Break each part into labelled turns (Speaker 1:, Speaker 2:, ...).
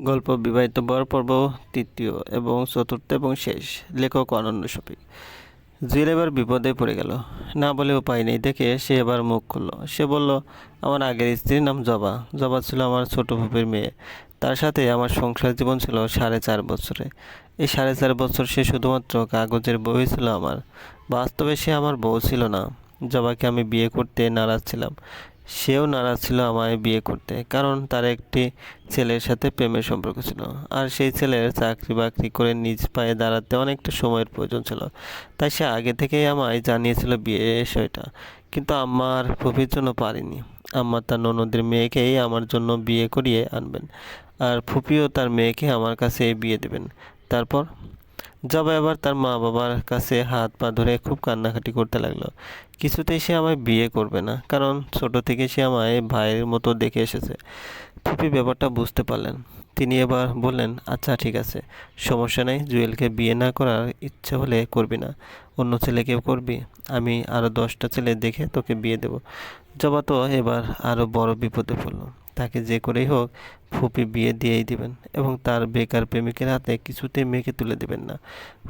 Speaker 1: গল্প বিবাহিত বর পর্ব তৃতীয় এবং চতুর্থ এবং শেষ। লেখক অনন্য শফিক। জুয়েল এবার বিপদে পড়ে গেল। না বলে উপায় নেই। দেখে সে এবার মুখ খুললো। সে বলল, আমার আগের স্ত্রীর নাম জবা। জবা ছিল আমার ছোট ফুপির মেয়ে। তার সাথে আমার সংসার জীবন ছিল সাড়ে চার বছরে। এই সাড়ে চার বছর সে শুধুমাত্র কাগজের বই ছিল আমার। বাস্তবে সে আমার বউ ছিল না। জবাকে আমি বিয়ে করতে নারাজ ছিলাম। সেও নারাজ ছিল আমায় বিয়ে করতে, কারণ তার একটি ছেলের সাথে প্রেমের সম্পর্ক ছিল। আর সেই ছেলের চাকরি বাকরি করে নিজ পায়ে দাঁড়াতে অনেকটা সময়ের প্রয়োজন ছিল। তাই সে আগে থেকেই আমায় জানিয়েছিল বিয়ে বিষয়টা কিন্তু আমার ফুপির জন্য পারিনি। আম্মা তার ননদের মেয়েকেই আমার জন্য বিয়ে করিয়ে আনবেন। আর ফুপিও তার মেয়েকে আমার কাছে বিয়ে দেবেন। তারপর জবা এবার তার মা বাবার কাছে হাত পা ধরে খুব কান্নাকাটি করতে লাগল। কিছুতেই সে আমায় বিয়ে করবে না, কারণ ছোট থেকে সে আমায় ভাইয়ের মতো দেখে এসেছে। ফুপি ব্যাপারটা বুঝতে পারলেন। তিনি এবার বললেন আচ্ছা ঠিক আছে, সমস্যা নেই, জুয়েলকে বিয়ে না করার ইচ্ছে হলে করবি না। অন্য ছেলেকেও করবি, আমি আরও দশটা ছেলে দেখে তোকে বিয়ে দেব। জবা তো এবার আরও বড় বিপদে পড়ল। তাকে যে করেই হোক ফুপি বিয়ে দিয়েই দিবেন এবং তার বেকার প্রেমিকের হাতে কিছুতেই মেয়েকে তুলে দেবেন না।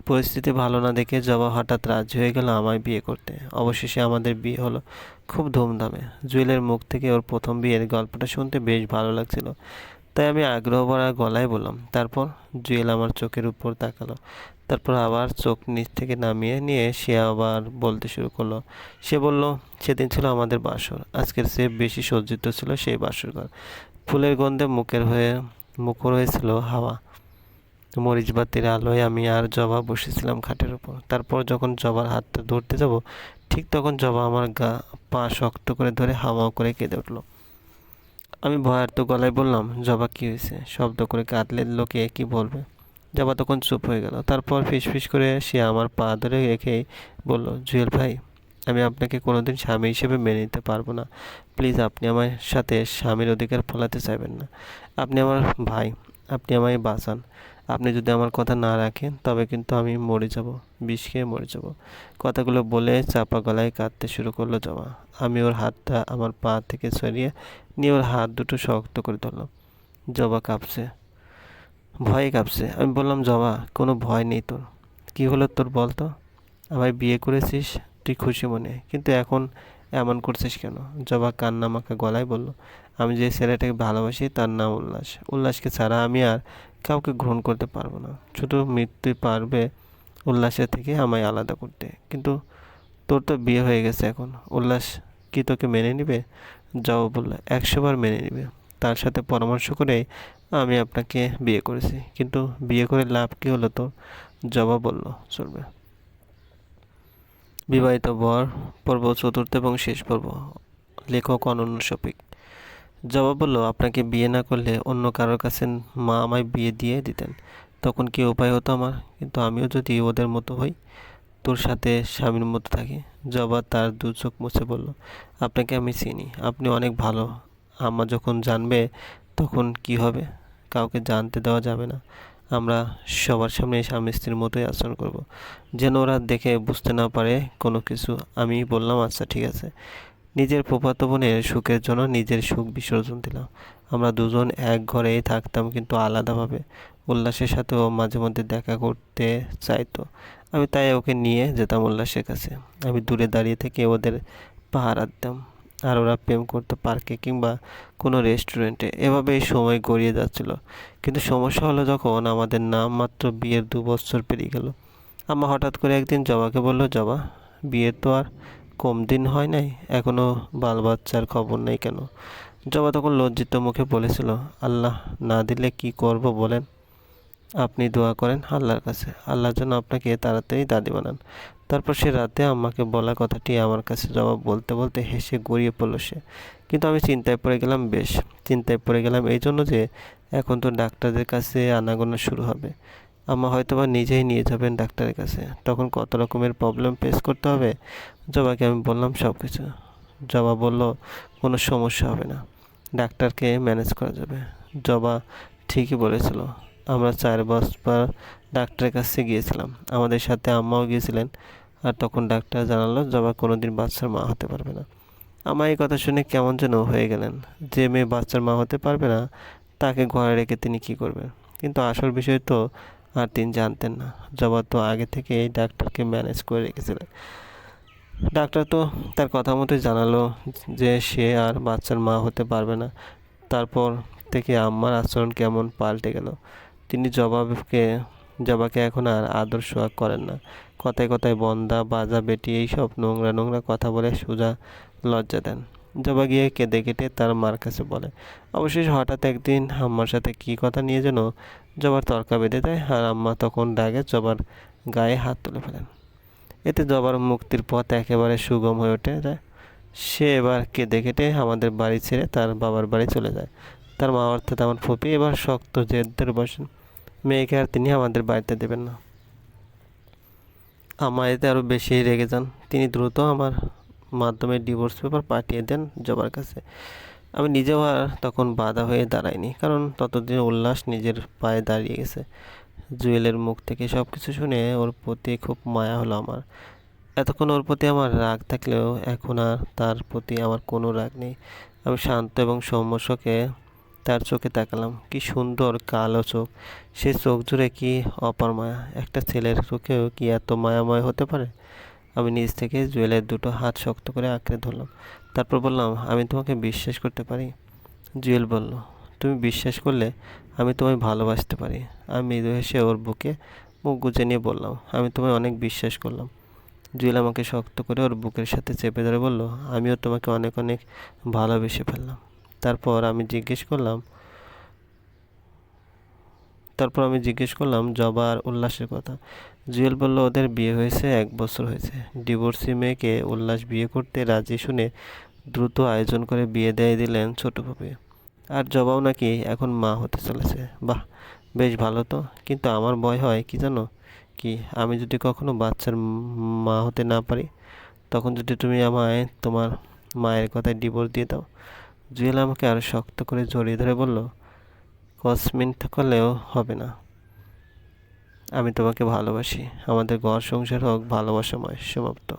Speaker 1: পরিস্থিতি ভালো না দেখে জবা হঠাৎ রাজি হয়ে গেল আমায় বিয়ে করতে। অবশেষে আমাদের বিয়ে হলো খুব ধুমধামে। জুয়েলের মুখ থেকে ওর প্রথম বিয়ের গল্পটা শুনতে বেশ ভালো লাগছিল। তাই আমি আগ্রহ ভরা গলায় বললাম, তারপর? জুয়েল আমার চোখের উপর তাকালো। তারপর আবার চোখ নিচ থেকে নামিয়ে নিয়ে সে আবার বলতে শুরু করল। সে বলল, সেদিন ছিল আমাদের বাসর। আজকের সে বেশি সজ্জিত ছিল সেই বাসর ঘর। ফুলের গন্ধে মুখের হয়ে, মুখর হয়েছিল হাওয়া। মরিচ বাতির আলোয় আমি আর জবা বসেছিলাম খাটের উপর। তারপর যখন জবার হাতটা ধরতে যাব, ঠিক তখন জবা আমার গা পা শক্ত করে ধরে হাওয়া করে কেঁদে উঠল। আমি ভয়ার্ত গলায় বললাম, জবা কী হয়েছে? শব্দ করে কাঁদলে লোকে কি বলবে? জবা তখন চুপ হয়ে গেল। তারপর ফিসফিস করে সে আমার পা ধরে রেখে বলল, জুয়েল ভাই, আমি আপনাকে কোনোদিন স্বামী হিসেবে মেনে নিতে পারব না। প্লিজ, আপনি আমার সাথে স্বামীর অধিকার ফলাতে চাইবেন না। আপনি আমার ভাই, আপনি আমায় বাঁচান। আপনি যদি আমার কথা না রাখেন, তবে কিন্তু আমি মরে যাব, বিষ খেয়ে মরে যাব। কথাগুলো বলে চাপা গলায় কাঁদতে শুরু করল জবা আমি ওর হাতটা আমার পা থেকে সরিয়ে নিয়ে ওর হাত দুটো শক্ত করে ধরলাম। জবা কাঁপছে। ভয়ে কাঁপছে। আমি বললাম, জবা, কোনো ভয় নেই তোর। কী হলো তোর বল তো? আমায় বিয়ে করেছিস, তুই খুশি মনে। কিন্তু এখন এমন করছিস কেন? জবা কান্না মাখা গলায় বলল, আমি যে ছেলেটাকে ভালোবাসি, তার নাম উল্লাস। উল্লাসকে ছাড়া আমি আর কাউকে গ্রহণ করতে পারব না। শুধু মৃত্যু পারবে উল্লাসের থেকে আমায় আলাদা করতে। কিন্তু তোর তো বিয়ে হয়ে গেছে এখন। উল্লাস কি তোকে মেনে নিবে? জবা বলল একশোবার মেনে নিবে। তার সাথে পরামর্শ করে আমি আপনাকে বিয়ে করেছি, কিন্তু বিয়ে করে লাভ কী হলো তো? জবা বলল, চলবে। বিবাহিত বর, পর্ব চতুর্থ এবং শেষ পর্ব, লেখক অনন্য শফিক। জবাব বলল, আপনাকে বিয়ে না করলে অন্য কারোর কাছে মা আমায় বিয়ে দিয়ে দিতেন। তখন কি উপায় হতো আমার? কিন্তু আমিও যদি ওদের মতো হই, তোর সাথে স্বামীর মতো থাকি। জবা তার দু চোখ মুছে বলল, আপনাকে আমি চিনি, আপনি অনেক ভালো। আম্মা যখন জানবে, তখন কি হবে? কাউকে জানতে দেওয়া যাবে না। আমরা সবার সামনে স্বামী স্ত্রীর মতোই আচরণ করব। যেন ওরা দেখে বুঝতে না পারে কোনো কিছু। আমি বললাম আচ্ছা ঠিক আছে। নিজের ফুফাতো বোনের সুখের জন্য নিজের সুখ বিসর্জন দিলাম। আমরা দুজন এক ঘরেই থাকতাম কিন্তু আলাদাভাবে। উল্লাসের সাথেও মাঝে মধ্যে দেখা করতে চাইতো। আমি তাই ওকে নিয়ে যেতাম উল্লাসের কাছে। আমি দূরে দাঁড়িয়ে থেকে ওদের পাহারা দিতাম। আর ওরা প্রেম করতো পার্কে কিংবা কোনো রেস্টুরেন্টে। এভাবেই সময় গড়িয়ে যাচ্ছিল। কিন্তু সমস্যা হলো যখন আমাদের নাম মাত্র বিয়ের দু বছর পেরিয়ে গেল। আমা হঠাৎ করে একদিন জবাকে বলল, জবা, বিয়ের তো আর কম দিন হয় নাই এখনও বাল বাচ্চার খবর নেই কেন? জবা তখন লজ্জিত মুখে বলেছিল, আল্লাহ না দিলে কি করব বলেন? আপনি দোয়া করেন আল্লাহর কাছে। আল্লাহর জন্য আপনাকে তাড়াতাড়ি দাদি বানান। তারপর সে রাতে আমাকে বলা কথাটি আমার কাছে জবাব বলতে বলতে হেসে গড়িয়ে পড়ল সে। কিন্তু আমি চিন্তায় পড়ে গেলাম, বেশ চিন্তায় পড়ে গেলাম এই জন্য যে এখন তো ডাক্তারদের কাছে আনাগোনা শুরু হবে। আমা হয়তো বা নিজেই নিয়ে যাবেন ডাক্তারের কাছে। তখন কত রকমের প্রবলেম ফেস করতে হবে? জবাকে আমি বললাম সব কিছু জবা বলল, কোনো সমস্যা হবে না। ডাক্তারকে ম্যানেজ করা যাবে। জবা ঠিকই বলেছিল, আমরা চার বছর ডাক্তারের কাছে গিয়েছিলাম। আমাদের সাথে আম্মাও গিয়েছিলেন। আর তখন ডাক্তার জানালো, জবা কোনো দিন বাচ্চার মা হতে পারবে না। আমার এই কথা শুনে কেমন যেন হয়ে গেলেন। যে মেয়ে বাচ্চার মা হতে পারবে না, তাকে ঘরে রেখে তিনি কী করবেন? কিন্তু আসল বিষয় তো আর তিনি জানতেন না। জবা তো আগে থেকে এই ডাক্তারকে ম্যানেজ করে রেখেছিলেন। ডাক্তার তো তার কথা মতোই জানালো যে সে আর বাচ্চার মা হতে পারবে না। তারপর থেকে আম্মার আচরণ কেমন পাল্টে গেল। তিনি জবাবকে জবাকে এখন আর আদর সোয়াগ করেন না। কথায় কথায় বন্দা, বাজা, বেটি এইসব নোংরা নোংরা কথা বলে সোজা লজ্জা দেন। জবা গিয়ে কেঁদে কেটে তার মার কাছে বলে, অবশেষে হঠাৎ একদিন আম্মার সাথে কী কথা নিয়ে যেন জবার তর্কা বেঁধে দেয় আর আম্মা তখন ডাকে জবার গায়ে হাত তুলে ফেলেন। এতে জবার মুক্তির পথ একেবারে সুগম হয়ে ওঠে যায়। সে এবার কেঁদে কেটে আমাদের বাড়ি ছেড়ে তার বাবার বাড়ি চলে যায়। তার মা অর্থাৎ আমার ফুপি এবার শক্ত জেদ্দের বসেন। মেয়েকে আর তিনি আমাদের বাড়িতে দেবেন না। আমার এতে আরও বেশি রেগে যান। তিনি দ্রুত আমার মাধ্যমে ডিভোর্স পেপার পাঠিয়ে দেন জবার কাছে। আমি নিজেও আর তখন বাধা হয়ে দাঁড়াইনি, কারণ ততদিন উল্লাস নিজের পায়ে দাঁড়িয়ে গেছে। জুয়েলের মুখ থেকে সব কিছু শুনে ওর প্রতি খুব মায়া হলো আমার। এতক্ষণ ওর প্রতি আমার রাগ থাকলেও এখন আর তার প্রতি আমার কোনো রাগ নেই। আমি শান্ত এবং সৌম্যসকে তার চোখে তাকালাম। কি সুন্দর কালো চোখ। সে চোখ জুড়ে কি অপার মায়া একটা ছেলের চোখেও কি এত মায়াময় হতে পারে? আমি নিজ থেকে জুয়েলের দুটো হাত শক্ত করে আঁকড়ে ধরলাম। তারপর বললাম, আমি তোমাকে বিশ্বাস করতে পারি? জুয়েল বলল, তুমি বিশ্বাস করলে আমি তোমায় ভালোবাসতে পারি। আমি মৃদু হেসে ওর বুকে মুখ গুজে নিয়ে বললাম, আমি তোমায় অনেক বিশ্বাস করলাম। জুয়েল আমাকে শক্ত করে ওর বুকের সাথে চেপে ধরে বলল, আমিও তোমাকে অনেক অনেক ভালোবেসে ফেললাম। তারপর আমি জিজ্ঞেস করলাম, তারপর আমি জিজ্ঞেস করলাম জবা আর উল্লাসের কথা। জুয়েল বলল, ওদের বিয়ে হয়েছে, এক বছর হয়েছে। ডিভোর্সি মেয়েকে উল্লাস বিয়ে করতে রাজি শুনে দ্রুত আয়োজন করে বিয়ে দিয়ে দিলেন ছোট ভাবে। আর জবাও নাকি এখন মা হতে চলেছে। বাহ, বেশ ভালো তো। কিন্তু আমার ভয় হয় কি জানো? কি, আমি যদি কখনো বাচ্চার মা হতে না পারি, তখন যদি তুমি আমায় তোমার মায়ের কথায় ডিভোর্স দিয়ে দাও জুয়েল আমাকে আরও শক্ত করে জড়িয়ে ধরে বলল কসমিনটা করলেও হবে না। আমি তোমাকে ভালোবাসি। আমাদের ঘর সংসার হোক, ভালোবাসাময়, সমাপ্ত।